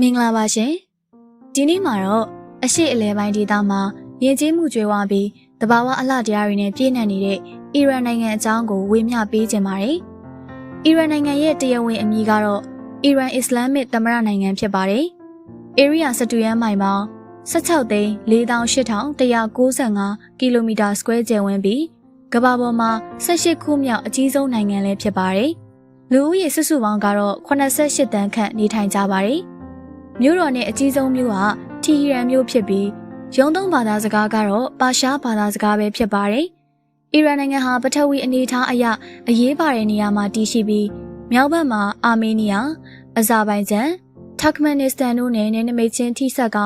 မင်္ဂလာပါရှင်ဒီနေ့မှာတော့အရှိအလဲပိုင်းဒေသမှာရင်းကျေးမှုကြွယ်ဝပြီးတဘာဝအလှတရားတွေနဲ့ပြည့်နှံ့နေတဲ့အီရန်နိုင်ငံအကြောင်းကိုဝေမျှပေးခြင်းပါတယ်အီရန်နိုင်ငံရဲ့တရားဝင်အမည်ကတော့အီရန်အစ္စလာမစ်သမ္မတနိုင်ငံဖြစ်ပါတယ်ဧရိယာစတူယန်မိုင်ပေါင်း16သိန်း48,195ကီလိုမီတာစကွဲကျယ်ဝန်းပြီးကမ္ဘာပေါ်မှာ18ခုမြောက်အကြီးဆုံးနိုင်ငံလည်းဖြစ်ပါတယ်လူဦးရေစုစုပေါင်းကတော့88တန်းခန့်နေထိုင်ကြပါတယ်။ မြို့တော်နဲ့အကြီးဆုံးမြို့ကတီဟီရန်မြို့ဖြစ်ပြီးရုံးသုံးဘာသာစကားကတော့ပါရှားဘာသာစကားပဲဖြစ်ပါတယ်။အီရန်နိုင်ငံဟာပထဝီအနေအထားအရအရေးပါတဲ့နေရာမှာတည်ရှိပြီးမြောက်ဘက်မှာအာမေးနီးယား၊အဇာဘိုင်ဂျန်၊တာကမန်နစ္စတန်တို့နဲ့နယ်နိမိတ်ချင်းထိစပ်က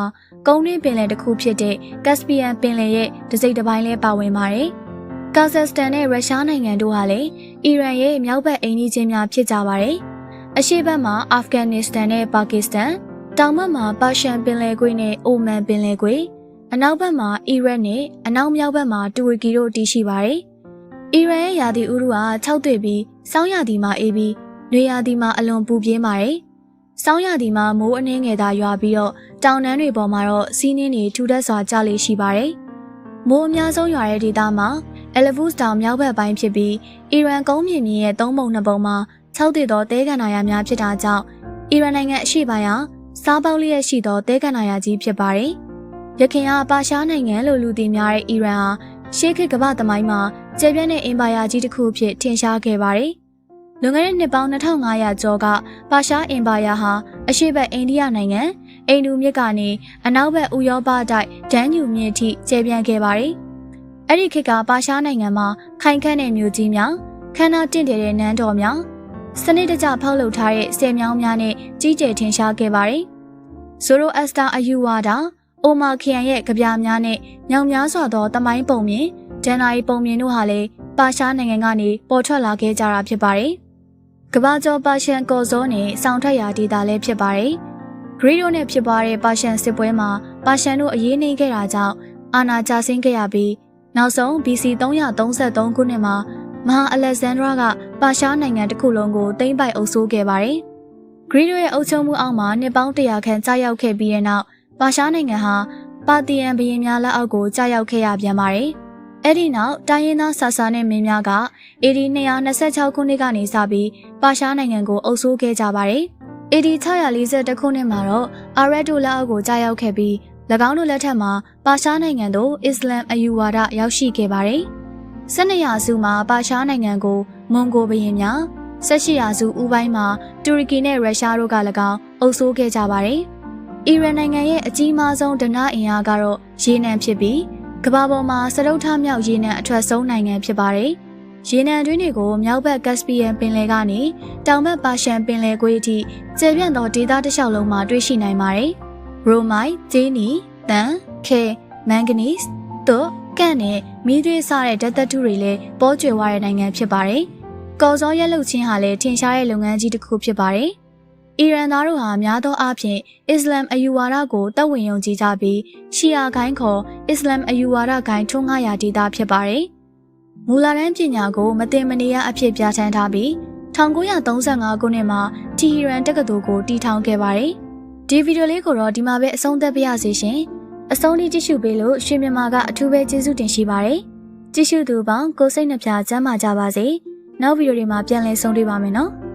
ကုန်းတွင်းပင်လယ်တစ်ခုဖြစ်တဲ့ကက်စပီယန်ပင်လယ်ရဲ့တစိမ့်တစ်ပိုင်းလဲပါဝင်ပါတယ်။ကာဇက်စတန်နဲ့ရုရှားနိုင်ငံတို့ဟာလည်းအီရန်ရဲ့မြောက်ဘက်အိမ်နီးချင်းများဖြစ်ကြပါတယ်။အရှေ့ဘက်မှာအာဖဂန်နစ္စတန်နဲ့ပါကစ္စတန်၊ တောင်ဘက်မှာပါရှန်ပင်လယ်ကွေ့နဲ့အိုမန်ပင်လယ်ကွေ့၊အနောက်ဘက်မှာအီရတ်နဲ့အနောက်မြောက်ဘက်မှာတူရကီတို့တည်ရှိပါတယ်။အီရန်ရဲ့ယာတီဥရုဟာ၆တွေ့ပြီးစောင်းယာတီမှာအေးပြီးနွေယာတီမှာအလွန်ပူပြင်းပါတယ်။စောင်းယာတီမှာမိုးအနှင်းငယ်သာရွာပြီးတော့တောင်တန်းတွေပေါ်မှာတော့စီးနှင်းတွေထူထပ်စွာကျလေရှိပါတယ်။မိုးအများဆုံးရွာတဲ့ဒေသမှာအဲလဗုစ်တောင်မြောက်ဘက်ပိုင်းဖြစ်ပြီးအီရန်ကုန်းမြင့်မြင့်ရဲ့သုံးပုံနှစ်ပုံမှာ၆တည်သောတဲကန်နာယာများဖြစ်တာကြောင့်အီရန်နိုင်ငံအရှေ့ပိုင်းဟာ စားပေါက်လျက်ရှိသောတဲကန်နာယာကြီးဖြစ်ပါတယ်။ရခင်ကပါရှားနိုင်ငံလို့လူသိများတဲ့အီရန်ဟာရှေးခေတ်ကမ္ဘာသမိုင်းမှာကျယ်ပြန့်တဲ့အင်ပါယာကြီးတစ်ခုအဖြစ်ထင်ရှားခဲ့ပါတယ်။လွန်ခဲ့တဲ့နှစ်ပေါင်း2500ကျော်ကပါရှားအင်ပါယာဟာအရှေ့ဘက်အိန္ဒိယနိုင်ငံအိန္ဒူမြစ်ကနေအနောက်ဘက်ဥရောပတိုက်ဒန်းညူမြစ်ထိကျယ်ပြန့်ခဲ့ပါတယ်။အဲ့ဒီခေတ်ကပါရှားနိုင်ငံမှာခိုင်ခန့်တဲ့မြို့ကြီးများခန္ဓာတင့်တယ်တဲ့နန်းတော်များ စနစ်တကျဖောက်လုပ်ထားတဲ့ဆယ်မြောင်းများနဲ့ကြီးကျယ်ထင်ရှားခဲ့ပါတယ်။ဇိုရိုအက်စတာအယူဝါဒအိုမာခီယန်ရဲ့ကြပြများနဲ့ညောင်များစွာသောတမိုင်းပုံမြင်ဒန်နာရီပုံမြင်တို့ဟာလည်းပါရှားနိုင်ငံကနေပေါ်ထွက်လာခဲ့ကြတာဖြစ်ပါတယ်။ကဘာကျော်ပါရှန်ကော်ဇောနဲ့စောင်းထက်ရာဒေတာလည်းဖြစ်ပါတယ်။ဂရီဒိုနဲ့ဖြစ်ပွားတဲ့ပါရှန်စစ်ပွဲမှာပါရှန်တို့အရေးနှိမ့်ခဲ့တာကြောင့်အာနာကျဆင်းခဲ့ရပြီးနောက်ဆုံး BC 333ခုနှစ်မှာ မဟာအလက်ဇန်ဒရာကပါရှားနိုင်ငံတစ်ခုလုံးကိုသိမ်းပိုက်အုပ်စိုးခဲ့ပါတယ်။ဂရီဒိုရဲ့အုပ်ချုပ်မှုအောက်မှာနှစ်ပေါင်း100ခန့်ကြာရောက်ခဲ့ပြီးတဲ့နောက်ပါရှားနိုင်ငံဟာပါတီယန်ဘရင်များလက်အောက်ကိုကြာရောက်ခဲ့ရပြန်ပါတယ်။အဲ့ဒီနောက်တိုင်းရင်းသားဆာဆာနဲ့မင်းများက AD 226ခုနှစ်ကနေစပြီးပါရှားနိုင်ငံကိုအုပ်စိုးခဲ့ကြပါတယ်။ AD 641ခုနှစ်မှာတော့အာရက်တို့လက်အောက်ကိုကြာရောက်ခဲ့ပြီး၎င်းတို့လက်ထက်မှာပါရှားနိုင်ငံသို့အစ္စလမ်အယူဝါဒရောက်ရှိခဲ့ပါတယ်။ ၁၂ရာစုမှာပါရှားနိုင်ငံကိုမွန်ဂိုဘရင်များ၁၈ရာစုဦးပိုင်းမှာတူရကီနဲ့ရုရှားတို့က၎င်းအုပ်စိုးခဲ့ကြပါတယ်။အီရန်နိုင်ငံရဲ့အကြီးမားဆုံးဒနာအင်အားကတော့ရေနံဖြစ်ပြီးကမ္ဘာပေါ်မှာစတုထမြောက်ရေနံအထွက်ဆုံးနိုင်ငံဖြစ်ပါတယ်။ရေနံတွင်းတွေကိုမြောက်ဘက်ကက်စပီယန်ပင်လယ်ကနေတောင်ဘက်ပါရှန်ပင်လယ်ကွေးအထိကျယ်ပြန့်သောဒေသတစ်လျှောက်လုံးမှာတွေ့ရှိနိုင်ပါတယ်။ရိုမိုင်၊ဂျင်းနီ၊တန်၊ခဲ၊မန်ဂနီစ်တို့ ကန့်နဲ့မီးသွေးစတဲ့ဓာတ်သတ္တုတွေလည်းပေါ်ကျွယ်ဝတဲ့နိုင်ငံဖြစ်ပါတယ်။ကော်စောရက်လုတ်ချင်းဟာလည်းထင်ရှားတဲ့လုပ်ငန်းကြီးတစ်ခုဖြစ်ပါတယ်။အီရန်သားတို့ဟာများသောအားဖြင့်အစ္စလမ်အယူဝါဒကိုတတ်ဝင်ယုံကြည်ကြပြီးရှီယာဂိုင်းခေါ်အစ္စလမ်အယူဝါဒဂိုင်းထွန်းကားရာဒေသဖြစ်ပါတယ်။မူလာတန်းပညာကိုမတင်မနေရအဖြစ်ပြဋ္ဌာန်းထားပြီး1935ခုနှစ်မှာတီဟီရန်တက္ကသိုလ်ကိုတည်ထောင်ခဲ့ပါတယ်။ဒီဗီဒီယိုလေးကိုတော့ဒီမှာပဲအဆုံးသတ်ပါရစေရှင်။ အဆုံးထိကြည့်ရှုပေးလို့ရွှေမြန်မာကအထူးပဲကျေးဇူးတင်ရှိပါတယ်။ကြည့်ရှုသူပေါင်းကိုစိတ်နှပြချမ်းသာကြပါစေ။နောက်ဗီဒီယိုတွေမှာပြန်လည်ဆုံတွေ့ပါမယ်နော်။